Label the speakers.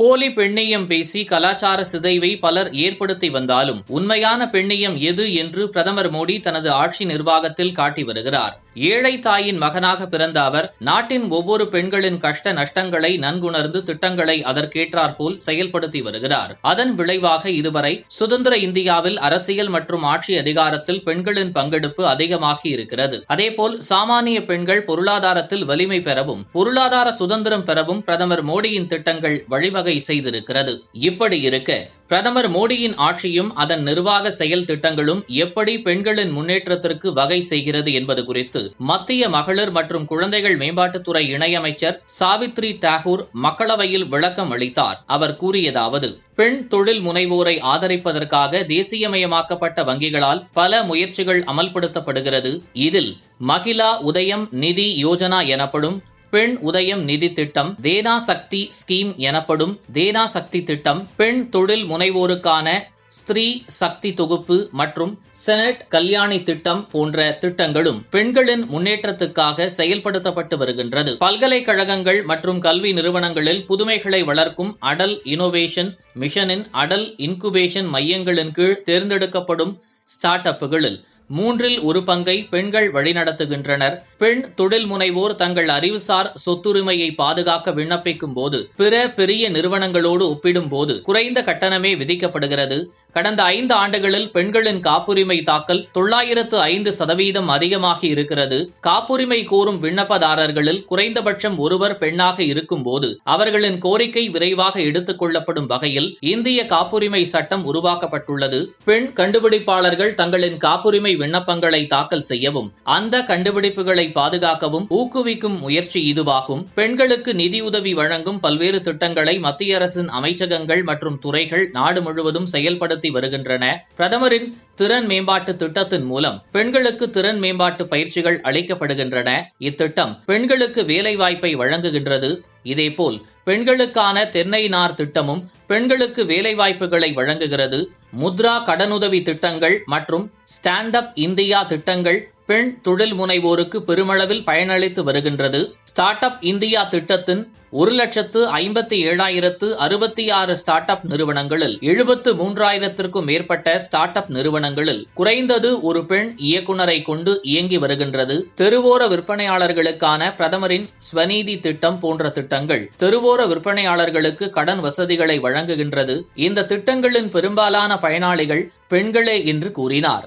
Speaker 1: போலி பெண்ணியம் பேசி கலாச்சார சிதைவை பலர் ஏற்படுத்தி வந்தாலும் உண்மையான பெண்ணியம் எது என்று பிரதமர் மோடி தனது ஆட்சி நிர்வாகத்தில் காட்டி வருகிறார் ஏழை தாயின் மகனாக பிறந்த அவர் நாட்டின் ஒவ்வொரு பெண்களின் கஷ்ட நஷ்டங்களை நன்குணர்ந்து திட்டங்களை அதற்கேற்றாற்போல் செயல்படுத்தி வருகிறார் அதன் விளைவாக இதுவரை சுதந்திர இந்தியாவில் அரசியல் மற்றும் ஆட்சி அதிகாரத்தில் பெண்களின் பங்கெடுப்பு அதிகமாகி இருக்கிறது அதேபோல் சாமானிய பெண்கள் பொருளாதாரத்தில் வலிமை பெறவும் பொருளாதார சுதந்திரம் பெறவும் பிரதமர் மோடியின் திட்டங்கள் வழிவகை செய்திருக்கிறது இப்படி இருக்க பிரதமர் மோடியின் ஆட்சியும் அதன் நிர்வாக செயல் திட்டங்களும் எப்படி பெண்களின் முன்னேற்றத்திற்கு வகை செய்கிறது என்பது குறித்து மத்திய மகளிர் மற்றும் குழந்தைகள் மேம்பாட்டுத்துறை இணையமைச்சர் சாவித்ரி தாகூர் மக்களவையில் விளக்கம் அளித்தார் அவர் கூறியதாவது பெண் தொழில் முனைவோரை ஆதரிப்பதற்காக தேசியமயமாக்கப்பட்ட வங்கிகளால் பல முயற்சிகள் அமல்படுத்தப்படுகிறது இதில் மகிழா உதயம் நிதி யோஜனா எனப்படும் பெண் உதயம் நிதி திட்டம் தேனா சக்தி ஸ்கீம் எனப்படும் தேனா சக்தி திட்டம் பெண் தொழில் முனைவோருக்கான ஸ்திரீ சக்தி தொகுப்பு மற்றும் செனட் கல்யாணி திட்டம் போன்ற திட்டங்களும் பெண்களின் முன்னேற்றத்துக்காக செயல்படுத்தப்பட்டு வருகின்றது பல்கலைக்கழகங்கள் மற்றும் கல்வி நிறுவனங்களில் புதுமைகளை வளர்க்கும் அடல் இனோவேஷன் மிஷனின் அடல் இன்குபேஷன் மையங்களின் கீழ் தேர்ந்தெடுக்கப்படும் ஸ்டார்ட் அப்புகளில் மூன்றில் ஒரு பங்கை பெண்கள் வழிநடத்துகின்றனர் பெண் தொழில் முனைவோர் தங்கள் அறிவுசார் சொத்துரிமையை பாதுகாக்க விண்ணப்பிக்கும் போது பிற பெரிய நிறுவனங்களோடு ஒப்பிடும் போது குறைந்த கட்டணமே விதிக்கப்படுகிறது கடந்த ஐந்து ஆண்டுகளில் பெண்களின் காப்புரிமை தாக்கல் தொள்ளாயிரத்து ஐந்து சதவீதம் அதிகமாகி இருக்கிறது காப்புரிமை கோரும் விண்ணப்பதாரர்களில் குறைந்தபட்சம் ஒருவர் பெண்ணாக இருக்கும்போது அவர்களின் கோரிக்கை விரைவாக எடுத்துக் கொள்ளப்படும் வகையில் இந்திய காப்புரிமை சட்டம் உருவாக்கப்பட்டுள்ளது பெண் கண்டுபிடிப்பாளர்கள் தங்களின் காப்புரிமை விண்ணப்பங்களை தாக்கல் செய்யவும் அந்த கண்டுபிடிப்புகளை பாதுகாக்கவும் ஊக்குவிக்கும் முயற்சி இதுவாகும் பெண்களுக்கு நிதியுதவி வழங்கும் பல்வேறு திட்டங்களை மத்திய அரசின் அமைச்சகங்கள் மற்றும் துறைகள் நாடு முழுவதும் செயல்படுத்தி நடத்தி வருகின்றன பிரதமரின் திறன் மேம்பாட்டு திட்டத்தின் மூலம் பெண்களுக்கு திறன் மேம்பாட்டு பயிற்சிகள் அளிக்கப்படுகின்றன இத்திட்டம் பெண்களுக்கு வேலை வாய்ப்பை வழங்குகின்றது இதேபோல் பெண்களுக்கான தென்னை நார் திட்டமும் பெண்களுக்கு வேலை வாய்ப்புகளை வழங்குகிறது முத்ரா கடனுதவி திட்டங்கள் மற்றும் ஸ்டாண்ட் அப் இந்தியா திட்டங்கள் பெண் தொழில் முனைவோருக்கு பெருமளவில் பயனளித்து வருகின்றது ஸ்டார்ட் அப் இந்தியா திட்டத்தின் ஒரு லட்சத்து ஐம்பத்தி ஏழாயிரத்து அறுபத்தி ஆறு ஸ்டார்ட் அப் நிறுவனங்களில் எழுபத்து மூன்றாயிரத்திற்கும் மேற்பட்ட ஸ்டார்ட் அப் நிறுவனங்களில் குறைந்தது ஒரு பெண் இயக்குநரை கொண்டு இயங்கி வருகின்றது தெருவோர விற்பனையாளர்களுக்கான பிரதமரின் ஸ்வநீதி திட்டம் போன்ற திட்டங்கள் தெருவோர விற்பனையாளர்களுக்கு கடன் வசதிகளை வழங்குகின்றது இந்த திட்டங்களின் பெரும்பாலான பயனாளிகள் பெண்களே என்று கூறினார்